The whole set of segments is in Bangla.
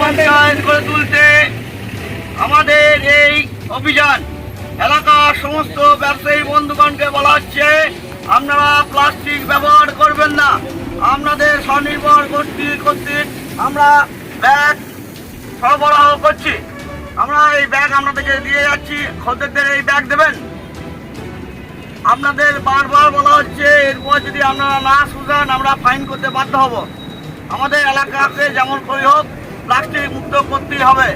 পঞ্চায়েত করে তুলতে আমাদের এই অভিযান। এলাকার সমস্ত ব্যবসায়ী বন্ধুগণকে বলা হচ্ছে, আপনারা প্লাস্টিক ব্যবহার করবেন না। আপনাদের স্বনির্ভর কর্তৃক কর্তৃক আমরা ব্যাগ সরবরাহ করছি। আমরা এই ব্যাগ আপনাদেরকে দিয়ে যাচ্ছি। খদ্দেরদের এই ব্যাগ দেবেন। আপনাদের বারবার বলা হচ্ছে, এরপর যদি আপনারা না শুধান আমরা ফাইন করতে বাধ্য হব। আমাদের এলাকাকে যেমন করে হোক প্লাস্টিক মুক্ত করতেই হবে।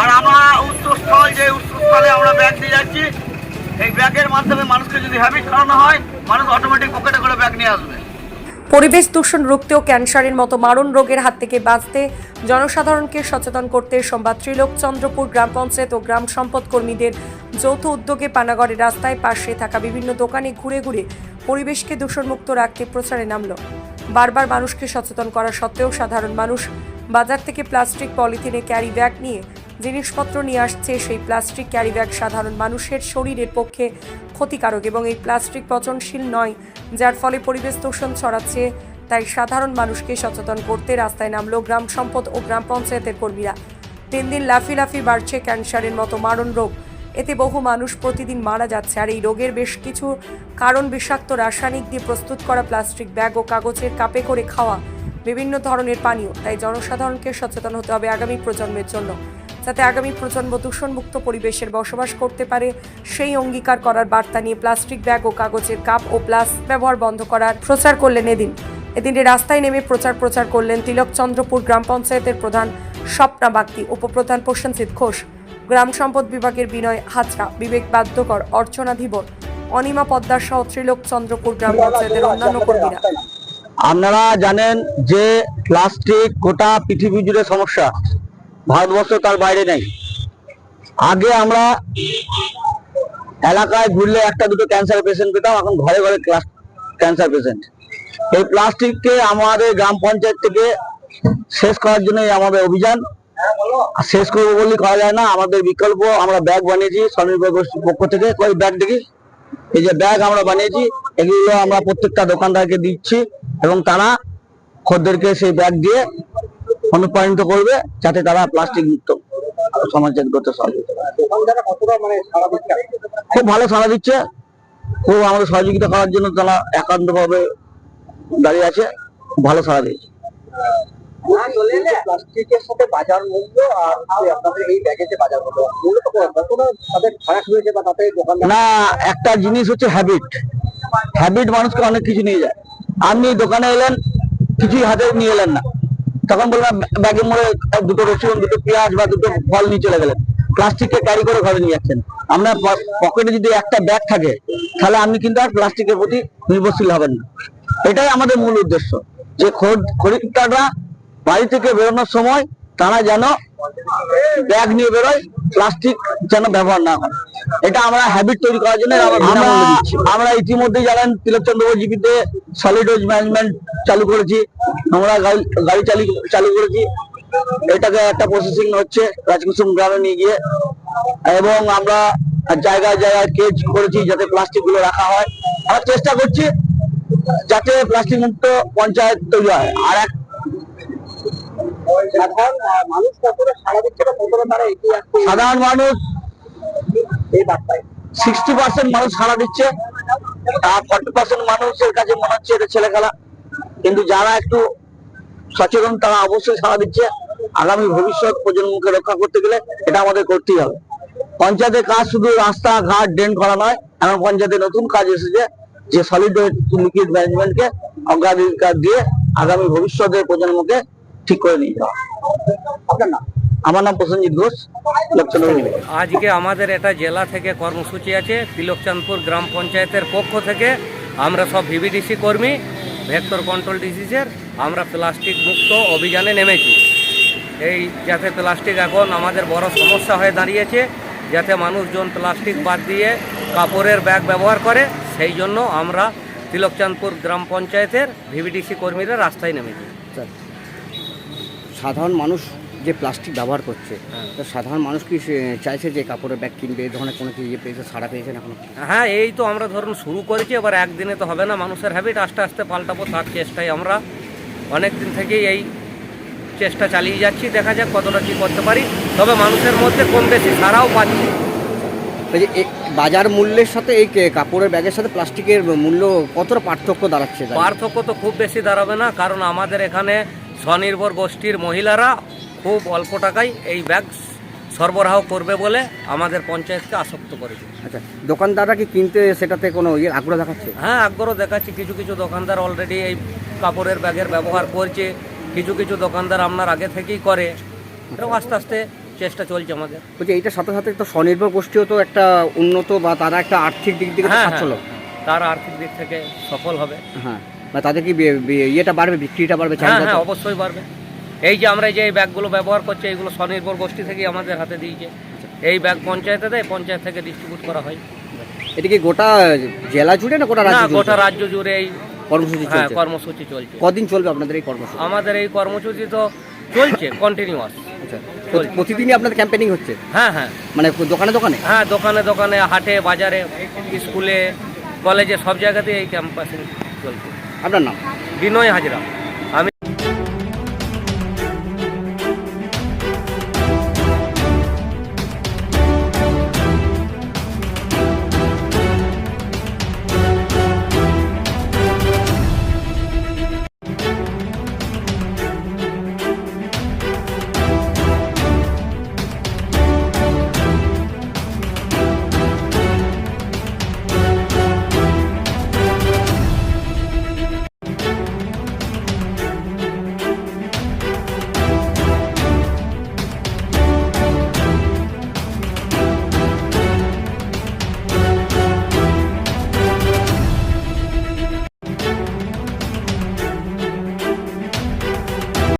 আর আমরা উৎসস্থল যে উৎসস্থলে আমরা ব্যাগ দিয়ে যাচ্ছি, এই ব্যাগের মাধ্যমে মানুষকে যদি হ্যাবিট করানো হয়, মানুষ অটোমেটিক পকেটে করে ব্যাগ নিয়ে আসবে। পরিবেশ দূষণ রুখতে ও ক্যান্সারের মতো মারণ রোগের হাত থেকে বাঁচতে জনসাধারণকে সচেতন করতে সোমবার ত্রিলোকচন্দ্রপুর গ্রাম পঞ্চায়েত ও গ্রাম সম্পদ কর্মীদের যৌথ উদ্যোগে পানাগড়ের রাস্তায় পাশে থাকা বিভিন্ন দোকানে ঘুরে ঘুরে পরিবেশকে দূষণমুক্ত রাখতে প্রচারে নামল। বারবার মানুষকে সচেতন করা সত্ত্বেও সাধারণ মানুষ বাজার থেকে প্লাস্টিক, পলিথিনে ক্যারি ব্যাগ নিয়ে জিনিসপত্র নিয়ে আসছে। সেই প্লাস্টিক ক্যারি ব্যাগ সাধারণ মানুষের শরীরের পক্ষে ক্ষতিকারক এবং এই প্লাস্টিক পচনশীল নয়, যার ফলে পরিবেশ দূষণ ছড়াচ্ছে। তাই সাধারণ মানুষকে সচেতন করতে রাস্তায় নামলো গ্রাম সম্পদ ও গ্রাম পঞ্চায়েতের কর্মীরা। দিন দিন লাফি লাফি বাড়ছে ক্যান্সারের মতো মারণ রোগ। এতে বহু মানুষ প্রতিদিন মারা যাচ্ছে। আর এই রোগের বেশ কিছু কারণ বিষাক্ত রাসায়নিক দিয়ে প্রস্তুত করা প্লাস্টিক ব্যাগ ও কাগজের কাপে করে খাওয়া বিভিন্ন ধরনের পানীয়, তাই জনসাধারণকে সচেতন হতে হবে আগামী প্রজন্মের জন্য, যাতে আগামী প্রজন্ম দূষণমুক্ত পরিবেশের বসবাস করতে পারে। সেই অঙ্গীকার করার বার্তা নিয়ে প্লাস্টিক ব্যাগ ও কাগজের কাপ ও প্লাস ব্যবহার বন্ধ করার প্রচার করলেন এদিন। এদিন রাস্তায় নেমে প্রচার প্রচার করলেন তিলকচন্দ্রপুর গ্রাম পঞ্চায়েতের প্রধান স্বপ্না বাগদি উপপ্রধান প্রশান্তিত ঘোষ। গ্রাম সম্পদ বিভাগের বিনয় হাজরা, বিবেক বাদ্যকর অর্চনা ধীবর অনিমা পদ্মার সহ ত্রিলোকচন্দ্রপুর গ্রাম পঞ্চায়েতের অন্যান্য কর্মীরা। আপনারা জানেন যে প্লাস্টিক গোটা পৃথিবী জুড়ে সমস্যা। ভারতবর্ষ তার বাইরে নেই। আগে আমরা এলাকায় ঘুরলে একটা দুটো ক্যান্সার পেশেন্ট পেতাম, এখন ঘরে ঘরে ক্যান্সার পেশেন্ট এই প্লাস্টিককে আমাদের গ্রাম পঞ্চায়েত থেকে শেষ করার জন্যই আমাদের অভিযান। শেষ করব বলে করা যায় না, আমাদের বিকল্প আমরা ব্যাগ বানিয়েছি, স্বনির্ভর গোষ্ঠীর পক্ষ থেকে। ওই ব্যাগ দেখি? এই যে ব্যাগ আমরা বানিয়েছি, এগুলো আমরা প্রত্যেকটা দোকানদারকে দিচ্ছি এবং তারা খদ্দেরকে সেই ব্যাগ দিয়ে অনুপ্রাণিত করবে যাতে তারা প্লাস্টিক মুক্ত সমাজের সহযোগিতা খুব ভালো সাড়া দিচ্ছে। খুব আমাদের সহযোগিতা করার জন্য তারা একান্ত ভাবে দাঁড়িয়ে আছে। ভালো সাড়া দিয়েছে। না একটা জিনিস হচ্ছে হ্যাবিট হ্যাবিট মানুষকে অনেক কিছু নিয়ে যায়। আপনি দোকানে এলেন, কিছুই হাতে নিয়ে এলেন না। তখন বললাম ব্যাগে মোড়ে দুটো রসুন, দুটো পেঁয়াজ বা দুটো ফল নিয়ে চলে গেলেন। প্লাস্টিককে ক্যারি করে ঘরে নিয়ে যাচ্ছেন। আপনার পকেটে যদি একটা ব্যাগ থাকে, তাহলে আপনি কিন্তু আর প্লাস্টিকের প্রতি নির্ভরশীল হবেন না। এটাই আমাদের মূল উদ্দেশ্য। যে খরিদ্দাররা বাড়ি থেকে বেরোনোর সময় তারা যেন ব্যাগ নিয়ে বেরোয় প্লাস্টিক যেন ব্যবহার না করে এটা আমরা হ্যাবিট তৈরি করার জন্য আমরা ইতিমধ্যে জানেন তিলকচন্দ্র জিপিতে সলিড ওয়েস্ট ম্যানেজমেন্ট চালু করেছি আমরা গাড়ি গাড়ি চালু চালু করেছি। এটাকে একটা প্রসেসিং হচ্ছে রাজকুসুম গ্রামে নিয়ে গিয়ে। এবং আমরা জায়গায় জায়গায় কেজ করেছি যাতে প্লাস্টিকগুলো রাখা হয়। আমরা চেষ্টা করছি যাতে প্লাস্টিক মুক্ত পঞ্চায়েত তৈরি হয়। আর এক সাধারণ মানুষ কতটা সারা দিচ্ছে কতটা তারা এগিয়ে আসছে। সাধারণ মানুষ এই বার্তায়। সিক্সটি পার্সেন্ট মানুষ সাড়া দিচ্ছে আর ফর্টি পার্সেন্ট মানুষের কাছে মনে হচ্ছে এটা ছেলে খেলা। কিন্তু যারা একটু সচেতন তারা অবশ্যই সাড়া দিচ্ছে। আগামী ভবিষ্যৎ প্রজন্মকে রক্ষা করতে গেলে এটা আমাদের করতেই হবে। পঞ্চায়েতের কাজ শুধু রাস্তা ঘাট ড্রেন করা নয় এখন পঞ্চায়েতে নতুন কাজ এসেছে যে সলিড লিকুইড ম্যানেজমেন্টকে অগ্রাধিকার দিয়ে আগামী ভবিষ্যতের প্রজন্মকে ঠিক করে নিয়ে যাওয়া আপনার নাম? আমার নাম প্রসেনজিৎ ঘোষ আজকে আমাদের এটা জেলা থেকে কর্মসূচি আছে তিলকচাঁদপুর গ্রাম পঞ্চায়েতের পক্ষ থেকে। আমরা সব ভিভিডিসি কর্মী ভেক্টর কন্ট্রোল ডিসিজের আমরা প্লাস্টিক মুক্ত অভিযানে নেমেছি। এই যাতে প্লাস্টিক এখন আমাদের বড় সমস্যা হয়ে দাঁড়িয়েছে যাতে মানুষজন প্লাস্টিক বাদ দিয়ে কাপড়ের ব্যাগ ব্যবহার করে সেই জন্য আমরা তিলকচাঁদপুর গ্রাম পঞ্চায়েতের ভিভিডিসি কর্মীরা রাস্তায় নেমেছি। সাধারণ মানুষ যে প্লাস্টিক ব্যবহার করছে হ্যাঁ। তো সাধারণ মানুষ কি চাইছে যে কাপড়ের ব্যাগ কিনবে এই ধরনের কোনো কিছু ইয়ে পেয়েছে সাড়া পেয়েছেন এখন হ্যাঁ এই তো আমরা ধরুন শুরু করেছি এবার একদিনে তো হবে না মানুষের হ্যাবিট আস্তে আস্তে পাল্টাবো তার চেষ্টায় আমরা। অনেক দিন থেকেই এই চেষ্টা চালিয়ে যাচ্ছি দেখা যাক কতটা কী করতে পারি। তবে মানুষের মধ্যে কম বেশি সারাও পাচ্ছি। বাজার মূল্যের সাথে এই কে- কাপড়ের ব্যাগের সাথে প্লাস্টিকের মূল্য কতটা পার্থক্য দাঁড়াচ্ছে? পার্থক্য তো খুব বেশি দাঁড়াবে না কারণ আমাদের এখানে স্বনির্ভর গোষ্ঠীর মহিলারা খুব অল্প টাকায় এই ব্যাগ সরবরাহ করবে বলে আমাদের পঞ্চায়েতকে আসক্ত করেছে। আচ্ছা দোকানদাররা কি কিনতে সেটাতে কোনো ইয়ে আগ্রহ দেখাচ্ছে? হ্যাঁ আগ্রহ দেখাচ্ছি। কিছু কিছু দোকানদার অলরেডি এই কাপড়ের ব্যাগের ব্যবহার করছে। কিছু কিছু দোকানদার আপনার আগে থেকেই করে। এবং আস্তে আস্তে চেষ্টা চলছে আমাদের। বলছি এইটার সাথে সাথে তো স্বনির্ভর গোষ্ঠীও তো একটা উন্নত বা তারা একটা আর্থিক দিক থেকে হ্যাঁ হ্যাঁ। তার আর্থিক দিক থেকে সফল হবে। হ্যাঁ। বা তাদের কি ইয়েটা বাড়বে বিক্রিটা বাড়বে হ্যাঁ হ্যাঁ অবশ্যই বাড়বে। এই যে আমরা যে এই ব্যাগগুলো ব্যবহার করছি এইগুলো স্বনির্ভর গোষ্ঠী থেকেই আমাদের হাতে দিয়েছে। এই ব্যাগ পঞ্চায়েতে দেয় পঞ্চায়েত থেকে ডিস্ট্রিবিউট করা হয়। এটা কি গোটা জেলা জুড়ে না গোটা রাজ্য গোটা রাজ্য জুড়ে এই কর্মসূচি হ্যাঁ কর্মসূচি চলছে। কদিন চলবে আপনাদের এই কর্মসূচি? আমাদের এই কর্মসূচি তো চলছে কন্টিনিউয়াস আচ্ছা প্রতিদিনই আপনাদের ক্যাম্পেনিং হচ্ছে? হ্যাঁ হ্যাঁ। মানে দোকানে দোকানে? হ্যাঁ দোকানে দোকানে হাটে বাজারে স্কুলে কলেজে সব জায়গাতেই এই ক্যাম্পাসিং চলছে। আপনার নাম? বিনয় হাজরা।